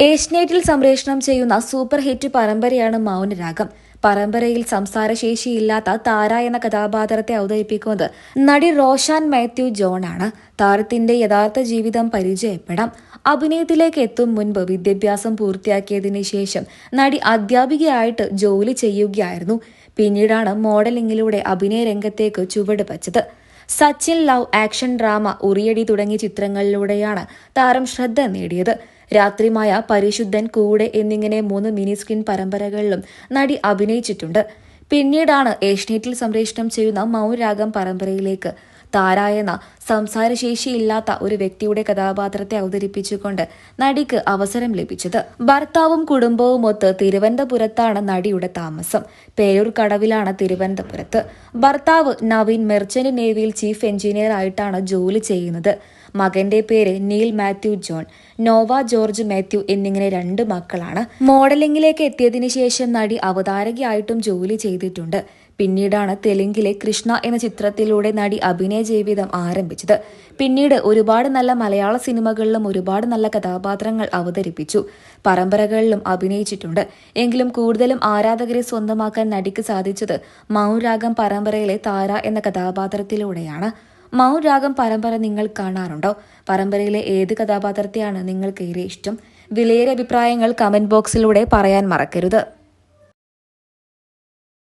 ഏഷ്യനെറ്റിൽ സംപ്രേഷണം ചെയ്യുന്ന super hit പരമ്പരയാണ് Mounaragam. പരമ്പരയിൽ സംസാരശേഷിയില്ലാത്ത താര എന്ന കഥാപാത്രത്തെ അവതരിപ്പിക്കുന്നത് നടി റോഷാൻ മാത്യു ജോൺ ആണ് താരത്തിന്റെ യഥാർത്ഥ ജീവിതം പരിചയപ്പെടാം. അഭിനയത്തിലേക്ക് എത്തും മുൻപ് വിദ്യാഭ്യാസം പൂർത്തിയാക്കിയതിനു ശേഷം നടി അധ്യാപികയായിട്ട് ജോലി ചെയ്യുകയായിരുന്നു. പിന്നീടാണ് മോഡലിംഗിലൂടെ അഭിനയ രംഗത്തേക്ക് ചുവട് വച്ചത്. Sachin love action drama Uriyadi തുടങ്ങിയ ചിത്രങ്ങളിലൂടെയാണ് താരം ശ്രദ്ധ നേടിയത്. രാത്രിമായ പരിശുദ്ധൻ കൂടെ എന്നിങ്ങനെ മൂന്ന് മിനി സ്ക്രീൻ പരമ്പരകളിലും നടി അഭിനയിച്ചിട്ടുണ്ട്. പിന്നീടാണ് ഏഷ്യനെറ്റിൽ സംപ്രേഷണം ചെയ്യുന്ന മൗനരാഗം പരമ്പരയിലേക്ക് താര സംസാരശേഷിയില്ലാത്ത ഒരു വ്യക്തിയുടെ കഥാപാത്രത്തെ അവതരിപ്പിച്ചുകൊണ്ട് നടിക്ക് അവസരം ലഭിച്ചത്. ഭർത്താവും കുടുംബവും ഒത്ത് തിരുവനന്തപുരത്താണ് നടിയുടെ താമസം. പേരൂർ കടവിലാണ് തിരുവനന്തപുരത്ത്. ഭർത്താവ് നവീൻ മെർച്ചന്റ് നേവിയിൽ ചീഫ് എഞ്ചിനീയർ ആയിട്ടാണ് ജോലി ചെയ്യുന്നത്. മകന്റെ പേര് Neel Mathew John Nova George Mathew എന്നിങ്ങനെ രണ്ട് മക്കളാണ്. മോഡലിംഗിലേക്ക് എത്തിയതിനു ശേഷം നടി അവതാരകയായിട്ടും ജോലി ചെയ്തിട്ടുണ്ട്. പിന്നീടാണ് തെലുങ്കിലെ കൃഷ്ണ എന്ന ചിത്രത്തിലൂടെ നടി അഭിനയ ജീവിതം ആരംഭിച്ചത്. പിന്നീട് ഒരുപാട് നല്ല മലയാള സിനിമകളിലും ഒരുപാട് നല്ല കഥാപാത്രങ്ങൾ അവതരിപ്പിച്ചു. പരമ്പരകളിലും അഭിനയിച്ചിട്ടുണ്ട്. എങ്കിലും കൂടുതലും ആരാധകരെ സ്വന്തമാക്കാൻ നടിക്ക് സാധിച്ചത് മൗരാഗം പരമ്പരയിലെ താര എന്ന കഥാപാത്രത്തിലൂടെയാണ്. മൗരാഗം പരമ്പര നിങ്ങൾ കാണാറുണ്ടോ? പരമ്പരയിലെ ഏത് കഥാപാത്രത്തെയാണ് നിങ്ങൾക്ക് ഏറെ ഇഷ്ടം? വിലയേറെ അഭിപ്രായങ്ങൾ കമന്റ് ബോക്സിലൂടെ പറയാൻ മറക്കരുത്.